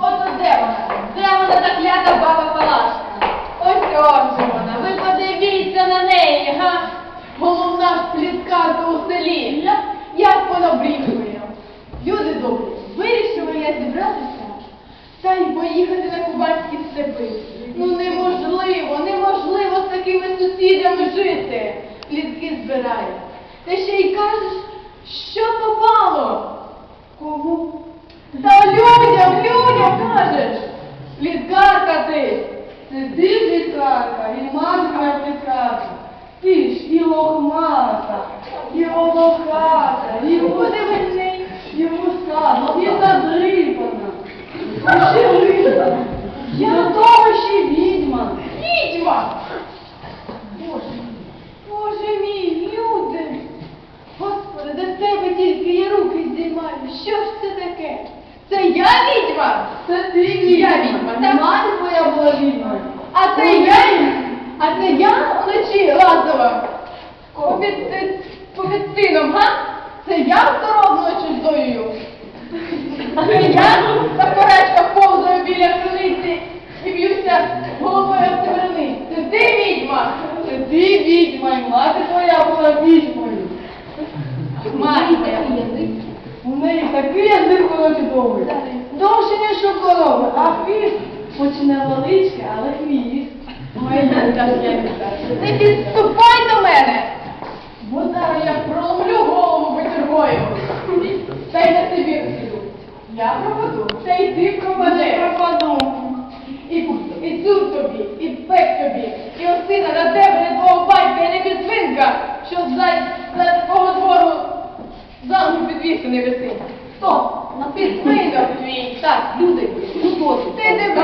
Ото де вона? Де вона та клята баба Палашка? Ось он же вона. Ви подивіться на неї, га? Головна пліткарка у селі. Як вона бріхує. Люди добрі, вирішила я зібратися та й поїхати на кубанські степи. Ну неможливо, неможливо з такими сусідами жити. Плітки збирає. Та ще й кажеш, що попало. Кому? Та людям, людям кажеш. Пліткарка ти. Це ти пліткарка, і манка пліткарка. Ти ж і лохмата, і волохата, і подивись, і вусата, і задрипана. Ошелила. Я до того ще відьма. Відьма! Боже, Боже мій, люди! Господи, до тебе тільки я руки здіймаю. Що ж це таке? Це я відьма? Це ти відьма. Я відьма. Та мати твоя була відьмою. А це я? А це я вночі лазила? Попід, попід сином, га? Це я второго ночі здоюю? Це я на коречках повзаю біля криниці і б'юся головою об цеверини. Це ти відьма? Це ти відьма, і мати твоя була відьмою. Мати. У неї такий язик колоті довгий. Довше, ніж у корови, а хвіст почне величке, але хвіст. Не підступай до мене, бо зараз я проломлю голову бутергою. Та й на Сибір піду. Я пропаду, та й ти пропадеш. пропаду. І, і цур тобі, і пек тобі, і осина на тебе, не твого батька, і не підсвинка, що за, твого двору замку підвісений висить. Стоп, на підсвинок твій. Так, люди. Ти